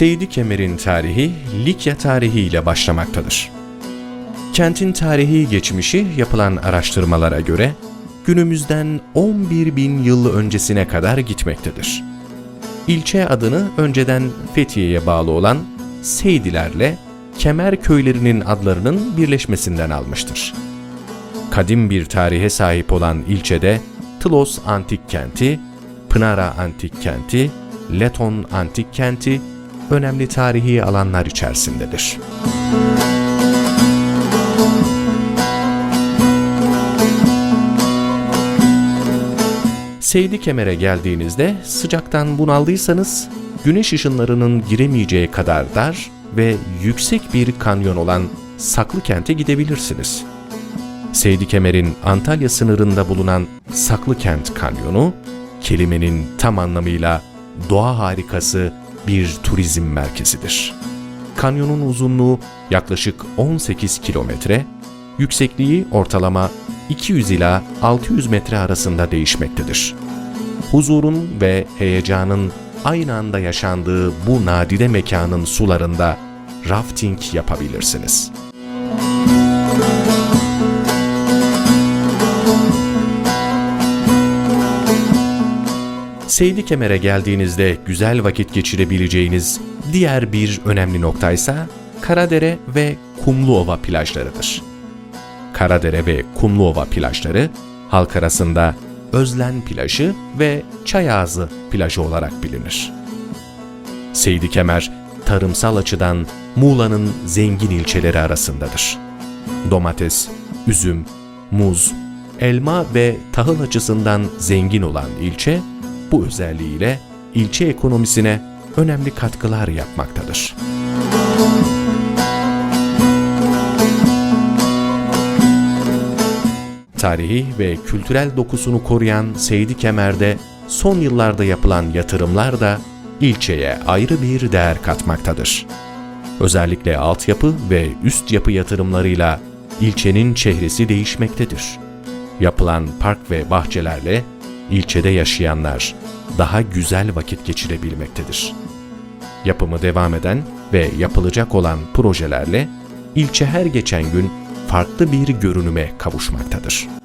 Seydi Kemer'in tarihi Likya tarihi ile başlamaktadır. Kentin tarihi geçmişi yapılan araştırmalara göre günümüzden 11 bin yıl öncesine kadar gitmektedir. İlçe adını önceden Fethiye'ye bağlı olan Seydilerle Kemer köylerinin adlarının birleşmesinden almıştır. Kadim bir tarihe sahip olan ilçede Tlos Antik Kenti, Pınara Antik Kenti, Leton Antik Kenti önemli tarihi alanlar içerisindedir. Seydi Kemer'e geldiğinizde sıcaktan bunaldıysanız güneş ışınlarının giremeyeceği kadar dar ve yüksek bir kanyon olan Saklı Kent'e gidebilirsiniz. Seydi Kemer'in Antalya sınırında bulunan Saklı Kent Kanyonu, kelimenin tam anlamıyla doğa harikası bir turizm merkezidir. Kanyonun uzunluğu yaklaşık 18 kilometre, yüksekliği ortalama 200 ila 600 metre arasında değişmektedir. Huzurun ve heyecanın aynı anda yaşandığı bu nadide mekanın sularında rafting yapabilirsiniz. Seydi Kemer'e geldiğinizde güzel vakit geçirebileceğiniz diğer bir önemli noktaysa Karadere ve Kumluova plajlarıdır. Karadere ve Kumluova plajları halk arasında Özlen plajı ve Çayağızı plajı olarak bilinir. Seydi Kemer, tarımsal açıdan Muğla'nın zengin ilçeleri arasındadır. Domates, üzüm, muz, elma ve tahıl açısından zengin olan ilçe, bu özelliğiyle ilçe ekonomisine önemli katkılar yapmaktadır. Tarihi ve kültürel dokusunu koruyan Seydi Kemer'de son yıllarda yapılan yatırımlar da ilçeye ayrı bir değer katmaktadır. Özellikle altyapı ve üst yapı yatırımlarıyla ilçenin çehresi değişmektedir. Yapılan park ve bahçelerle ilçede yaşayanlar daha güzel vakit geçirebilmektedir. Yapımı devam eden ve yapılacak olan projelerle ilçe her geçen gün farklı bir görünüme kavuşmaktadır.